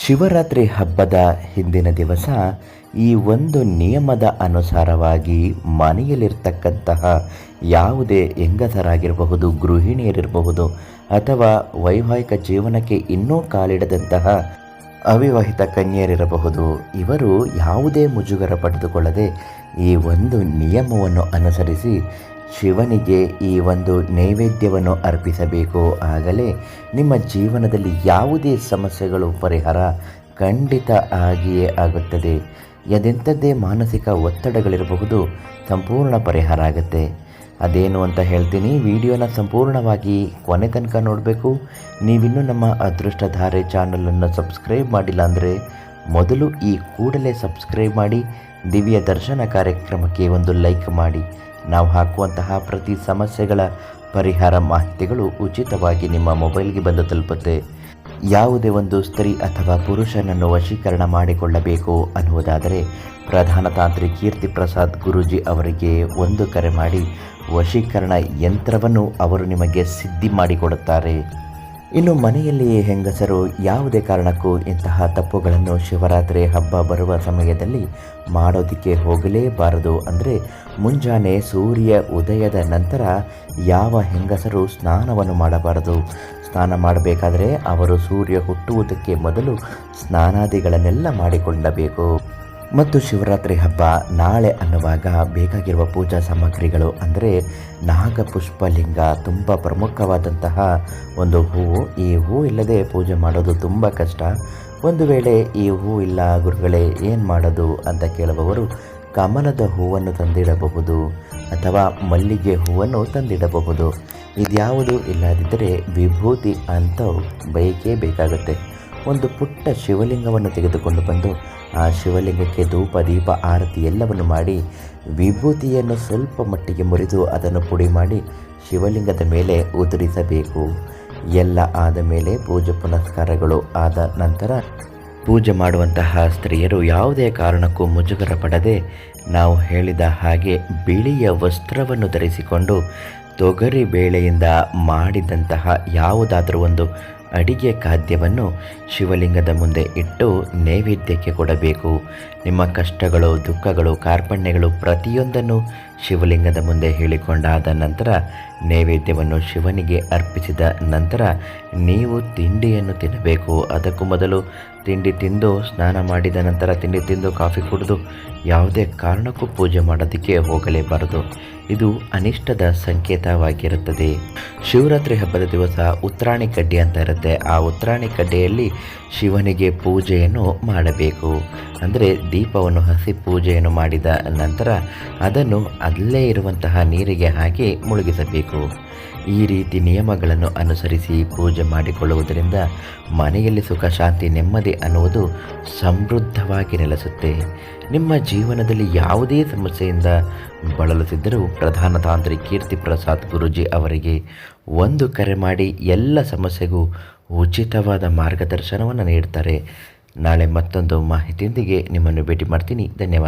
ಶಿವರಾತ್ರಿ ಹಬ್ಬದ ಹಿಂದಿನ ದಿವಸ ಈ ಒಂದು ನಿಯಮದ ಅನುಸಾರವಾಗಿ ಮನೆಯಲ್ಲಿರ್ತಕ್ಕಂತಹ ಯಾವುದೇ ಹೆಂಗಸರಾಗಿರಬಹುದು, ಗೃಹಿಣಿಯರಿರಬಹುದು ಅಥವಾ ವೈವಾಹಿಕ ಜೀವನಕ್ಕೆ ಇನ್ನೂ ಕಾಲಿಡದಂತಹ ಅವಿವಾಹಿತ ಕನ್ಯರಿರಬಹುದು ಇವರು ಯಾವುದೇ ಮುಜುಗರ ಪಡೆದುಕೊಳ್ಳದೆ ಈ ಒಂದು ನಿಯಮವನ್ನು ಅನುಸರಿಸಿ ಶಿವನಿಗೆ ಈ ಒಂದು ನೈವೇದ್ಯವನ್ನು ಅರ್ಪಿಸಬೇಕು. ಆಗಲೇ ನಿಮ್ಮ ಜೀವನದಲ್ಲಿ ಯಾವುದೇ ಸಮಸ್ಯೆಗಳು, ಪರಿಹಾರ ಖಂಡಿತ ಆಗಿಯೇ ಆಗುತ್ತದೆ. ಅದೆಂಥದ್ದೇ ಮಾನಸಿಕ ಒತ್ತಡಗಳಿರಬಹುದು, ಸಂಪೂರ್ಣ ಪರಿಹಾರ ಆಗುತ್ತೆ. ಅದೇನು ಅಂತ ಹೇಳ್ತೀನಿ, ವಿಡಿಯೋನ ಸಂಪೂರ್ಣವಾಗಿ ಕೊನೆ ತನಕ ನೋಡಬೇಕು. ನೀವಿನ್ನೂ ನಮ್ಮ ಅದೃಷ್ಟಧಾರೆ ಚಾನಲನ್ನು ಸಬ್ಸ್ಕ್ರೈಬ್ ಮಾಡಿಲ್ಲ ಅಂದರೆ ಮೊದಲು ಈ ಕೂಡಲೇ ಸಬ್ಸ್ಕ್ರೈಬ್ ಮಾಡಿ ದಿವ್ಯ ದರ್ಶನ ಕಾರ್ಯಕ್ರಮಕ್ಕೆ ಒಂದು ಲೈಕ್ ಮಾಡಿ. ನಾವು ಹಾಕುವಂತಹ ಪ್ರತಿ ಸಮಸ್ಯೆಗಳ ಪರಿಹಾರ ಮಾಹಿತಿಗಳು ಉಚಿತವಾಗಿ ನಿಮ್ಮ ಮೊಬೈಲ್ಗೆ ಬಂದು ತಲುಪುತ್ತೆ. ಯಾವುದೇ ಒಂದು ಸ್ತ್ರೀ ಅಥವಾ ಪುರುಷನನ್ನು ವಶೀಕರಣ ಮಾಡಿಕೊಳ್ಳಬೇಕು ಅನ್ನುವುದಾದರೆ ಪ್ರಧಾನ ತಾಂತ್ರಿ ಕೀರ್ತಿ ಪ್ರಸಾದ್ ಗುರೂಜಿ ಅವರಿಗೆ ಒಂದು ಕರೆ ಮಾಡಿ ವಶೀಕರಣ ಯಂತ್ರವನ್ನು ಅವರು ನಿಮಗೆ ಸಿದ್ಧಿ ಮಾಡಿಕೊಡುತ್ತಾರೆ. ಇನ್ನು ಮನೆಯಲ್ಲಿ ಹೆಂಗಸರು ಯಾವುದೇ ಕಾರಣಕ್ಕೂ ಇಂತಹ ತಪ್ಪುಗಳನ್ನು ಶಿವರಾತ್ರಿ ಹಬ್ಬ ಬರುವ ಸಮಯದಲ್ಲಿ ಮಾಡೋದಕ್ಕೆ ಹೋಗಲೇಬಾರದು ಅಂದರೆ ಮುಂಜಾನೆ ಸೂರ್ಯ ಉದಯದ ನಂತರ ಯಾವ ಹೆಂಗಸರು ಸ್ನಾನವನ್ನು ಮಾಡಬಾರದು? ಸ್ನಾನ ಮಾಡಬೇಕಾದರೆ ಅವರು ಸೂರ್ಯ ಹುಟ್ಟುವುದಕ್ಕೆ ಮೊದಲು ಸ್ನಾನಾದಿಗಳನ್ನೆಲ್ಲ ಮಾಡಿಕೊಳ್ಳಬೇಕು ಮತ್ತು ಶಿವರಾತ್ರಿ ಹಬ್ಬ ನಾಳೆ ಅನ್ನುವಾಗ ಬೇಕಾಗಿರುವ ಪೂಜಾ ಸಾಮಗ್ರಿಗಳು ಅಂದರೆ ನಾಗಪುಷ್ಪಲಿಂಗ, ತುಂಬ ಪ್ರಮುಖವಾದಂತಹ ಒಂದು ಹೂವು ಈ ಹೂ ಇಲ್ಲದೆ ಪೂಜೆ ಮಾಡೋದು ತುಂಬ ಕಷ್ಟ. ಒಂದು ವೇಳೆ ಈ ಹೂ ಇಲ್ಲ ಗುರುಗಳೇ, ಏನು ಮಾಡೋದು ಅಂತ ಕೇಳುವವರು ಕಮಲದ ಹೂವನ್ನು ತಂದಿಡಬಹುದು ಅಥವಾ ಮಲ್ಲಿಗೆ ಹೂವನ್ನು ತಂದಿಡಬಹುದು. ಇದ್ಯಾವುದು ಇಲ್ಲದಿದ್ದರೆ ವಿಭೂತಿ ಅಂತ ಬೇಕೇ ಬೇಕಾಗುತ್ತೆ. ಒಂದು ಪುಟ್ಟ ಶಿವಲಿಂಗವನ್ನು ತೆಗೆದುಕೊಂಡು ಬಂದು ಆ ಶಿವಲಿಂಗಕ್ಕೆ ಧೂಪ, ದೀಪ, ಆರತಿ ಎಲ್ಲವನ್ನು ಮಾಡಿ ವಿಭೂತಿಯನ್ನು ಸ್ವಲ್ಪ ಮಟ್ಟಿಗೆ ಮುರಿದು ಅದನ್ನು ಪುಡಿ ಮಾಡಿ ಶಿವಲಿಂಗದ ಮೇಲೆ ಉದುರಿಸಬೇಕು. ಎಲ್ಲ ಆದ ಮೇಲೆ ಪೂಜೆ ಪುನಸ್ಕಾರಗಳು ಆದ ನಂತರ ಪೂಜೆ ಮಾಡುವಂತಹ ಸ್ತ್ರೀಯರು ಯಾವುದೇ ಕಾರಣಕ್ಕೂ ಮುಜುಗರ ಪಡದೆ ನಾವು ಹೇಳಿದ ಹಾಗೆ ಬಿಳಿಯ ವಸ್ತ್ರವನ್ನು ಧರಿಸಿಕೊಂಡು ತೊಗರಿ ಬೇಳೆಯಿಂದ ಮಾಡಿದಂತಹ ಯಾವುದಾದರೂ ಒಂದು ಅಡಿಗೆ ಖಾದ್ಯವನ್ನು ಶಿವಲಿಂಗದ ಮುಂದೆ ಇಟ್ಟು ನೈವೇದ್ಯಕ್ಕೆ ಕೊಡಬೇಕು. ನಿಮ್ಮ ಕಷ್ಟಗಳು, ದುಃಖಗಳು, ಕಾರ್ಪಣ್ಯಗಳು ಪ್ರತಿಯೊಂದನ್ನು ಶಿವಲಿಂಗದ ಮುಂದೆ ಹೇಳಿಕೊಂಡಾದ ನಂತರ ನೈವೇದ್ಯವನ್ನು ಶಿವನಿಗೆ ಅರ್ಪಿಸಿದ ನಂತರ ನೀವು ತಿಂಡಿಯನ್ನು ತಿನ್ನಬೇಕು. ಅದಕ್ಕೂ ಮೊದಲು ತಿಂಡಿ ತಿಂದು ಸ್ನಾನ ಮಾಡಿದ ನಂತರ ತಿಂಡಿ ತಿಂದು ಕಾಫಿ ಕುಡಿದು ಯಾವುದೇ ಕಾರಣಕ್ಕೂ ಪೂಜೆ ಮಾಡೋದಕ್ಕೆ ಹೋಗಲೇಬಾರದು. ಇದು ಅನಿಷ್ಟದ ಸಂಕೇತವಾಗಿರುತ್ತದೆ. ಶಿವರಾತ್ರಿ ಹಬ್ಬದ ದಿವಸ ಉತ್ತರಾಣಿ ಕಡ್ಡಿ ಅಂತ ಇರುತ್ತೆ. ಆ ಉತ್ತರಾಣಿ ಕಡ್ಡಿಯಲ್ಲಿ ಶಿವನಿಗೆ ಪೂಜೆಯನ್ನು ಮಾಡಬೇಕು. ಅಂದರೆ ದೀಪವನ್ನು ಹಸಿ ಪೂಜೆಯನ್ನು ಮಾಡಿದ ನಂತರ ಅದನ್ನು ಅಲ್ಲೇ ಇರುವಂತಹ ನೀರಿಗೆ ಹಾಕಿ ಮುಳುಗಿಸಬೇಕು. ಈ ರೀತಿ ನಿಯಮಗಳನ್ನು ಅನುಸರಿಸಿ ಪೂಜೆ ಮಾಡಿಕೊಳ್ಳುವುದರಿಂದ ಮನೆಯಲ್ಲಿ ಸುಖ, ಶಾಂತಿ, ನೆಮ್ಮದಿ ಅನ್ನುವುದು ಸಮೃದ್ಧವಾಗಿ ನೆಲೆಸುತ್ತೆ. ನಿಮ್ಮ ಜೀವನದಲ್ಲಿ ಯಾವುದೇ ಸಮಸ್ಯೆಯಿಂದ ಬಳಲುತ್ತಿದ್ದರೂ ಪ್ರಧಾನ ತಾಂತ್ರಿ ಕೀರ್ತಿ ಪ್ರಸಾದ್ ಗುರುಜಿ ಅವರಿಗೆ ಒಂದು ಕರೆ ಮಾಡಿ ಎಲ್ಲ ಸಮಸ್ಯೆಗೂ ಉಚಿತವಾದ ಮಾರ್ಗದರ್ಶನವನ್ನು ನೀಡ್ತಾರೆ. ನಾಳೆ ಮತ್ತೊಂದು ಮಾಹಿತಿಯೊಂದಿಗೆ ನಿಮ್ಮನ್ನು ಭೇಟಿ ಮಾಡ್ತೀನಿ. ಧನ್ಯವಾದ.